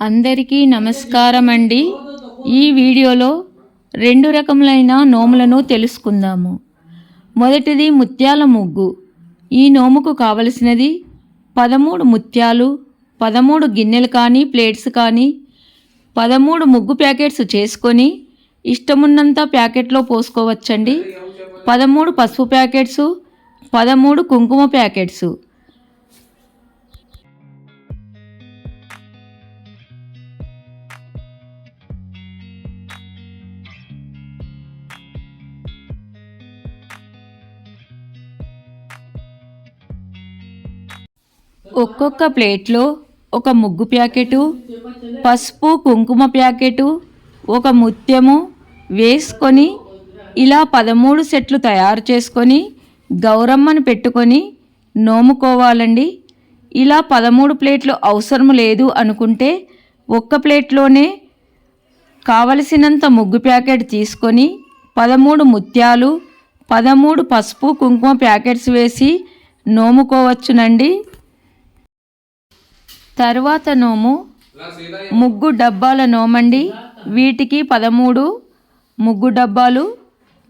అందరికీ నమస్కారం అండి ఈ వీడియోలో రెండు రకములైన నోములను తెలుసుకుందాము. మొదటిది ముత్యాల ముగ్గు. ఈ నోముకు కావలసినది పదమూడు ముత్యాలు పదమూడు గిన్నెలు కానీ ప్లేట్స్ కానీ పదమూడు ముగ్గు ప్యాకెట్స్ చేసుకొని ఇష్టమున్నంత ప్యాకెట్లో పోసుకోవచ్చండి. పదమూడు పసుపు ప్యాకెట్సు పదమూడు కుంకుమ ప్యాకెట్స్. ఒక్కొక్క ప్లేట్లో ఒక ముగ్గు ప్యాకెటు పసుపు కుంకుమ ప్యాకెటు ఒక ముత్యము వేసుకొని ఇలా పదమూడు సెట్లు తయారు చేసుకొని గౌరమ్మను పెట్టుకొని నోముకోవాలండి. ఇలా పదమూడు ప్లేట్లు అవసరం లేదు అనుకుంటే ఒక్క ప్లేట్లోనే కావలసినంత ముగ్గు ప్యాకెట్ తీసుకొని పదమూడు ముత్యాలు పదమూడు పసుపు కుంకుమ ప్యాకెట్స్ వేసి నోముకోవచ్చునండి. తరువాత నోము ముగ్గు డబ్బాల నోమండి. వీటికి పదమూడు ముగ్గు డబ్బాలు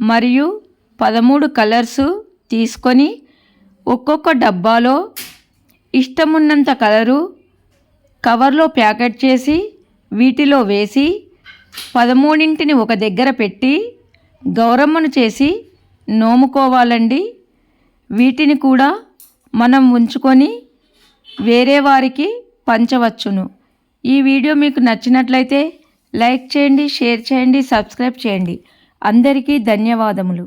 మరియు పదమూడు కలర్స్ తీసుకొని ఒక్కొక్క డబ్బాలో ఇష్టమున్నంత కలరు కవర్లో ప్యాకెట్ చేసి వీటిలో వేసి పదమూడింటిని ఒక దగ్గర పెట్టి గౌరమ్మను చేసి నోముకోవాలండి. వీటిని కూడా మనం ఉంచుకొని వేరే వారికి పంచవచ్చును. ఈ వీడియో మీకు నచ్చినట్లయితే లైక్ చేయండి షేర్ చేయండి సబ్స్క్రైబ్ చేయండి. అందరికీ ధన్యవాదములు.